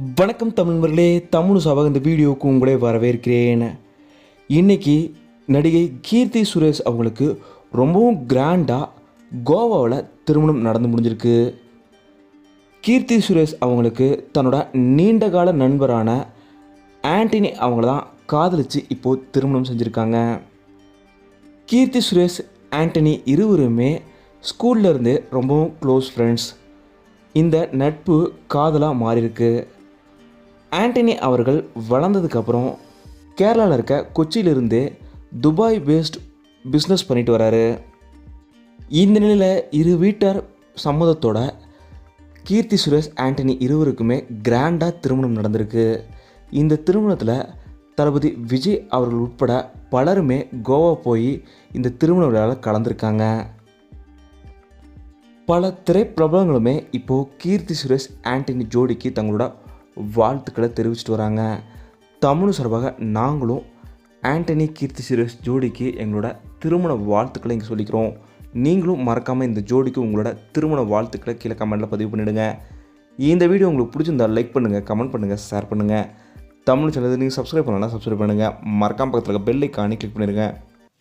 வணக்கம் தமிழ்வர்களே தமிழ் சபாக இந்த வீடியோவுக்கு உங்களே வரவேற்கிறேன். இன்னைக்கு நடிகை கீர்த்தி சுரேஷ் அவங்களுக்கு ரொம்பவும் கிராண்டாக கோவாவில் திருமணம் நடந்து முடிஞ்சிருக்கு. கீர்த்தி சுரேஷ் அவங்களுக்கு தன்னோட நீண்டகால நண்பரான ஆண்டனி அவங்கள தான் காதலித்து இப்போது திருமணம் செஞ்சுருக்காங்க. கீர்த்தி சுரேஷ் ஆண்டனி இருவருமே ஸ்கூல்லேருந்து ரொம்பவும் க்ளோஸ் ஃப்ரெண்ட்ஸ் இந்த நட்பு காதலாக மாறியிருக்கு. ஆண்டனி அவர்கள் வளர்ந்ததுக்கப்புறம் கேரளாவில் இருக்க கொச்சியிலிருந்து துபாய் பேஸ்ட் பிஸ்னஸ் பண்ணிட்டு வராரு. இந்த நிலையில் இரு வீட்டார் சம்மதத்தோட கீர்த்தி சுரேஷ் ஆண்டனி இருவருக்குமே கிராண்டாக திருமணம் நடந்திருக்கு. இந்த திருமணத்தில் தளபதி விஜய் அவர்கள் உட்பட பலருமே கோவா போய் இந்த திருமண விழாவில் கலந்துருக்காங்க. பல திரைப்பிரபலங்களுமே இப்போது கீர்த்தி சுரேஷ் ஆண்டனி ஜோடிக்கு தங்களோட வாழ்த்துக்களை தெரிவிச்சிட்டு வராங்க. தமிழ் சார்பாக நாங்களும் ஆண்டனி கீர்த்தி சுரேஷ் ஜோடிக்கு எங்களோட திருமண வாழ்த்துக்களை இங்கே சொல்லிக்கிறோம். நீங்களும் மறக்காமல் இந்த ஜோடிக்கு உங்களோட திருமண வாழ்த்துக்களை கீழே கமெண்ட்டில் பதிவு பண்ணிவிடுங்க இந்த வீடியோ உங்களுக்கு பிடிச்சிருந்தா லைக் பண்ணுங்கள் கமெண்ட் பண்ணுங்கள் ஷேர் பண்ணுங்கள் தமிழ் சேனல் நீங்கள் சப்ஸ்கிரைப் பண்ணலாம் சப்ஸ்கிரைப் பண்ணுங்கள் மறக்காம பக்கத்தில் இருக்க பெல் ஐக்கானே கிளிக் பண்ணிடுங்க.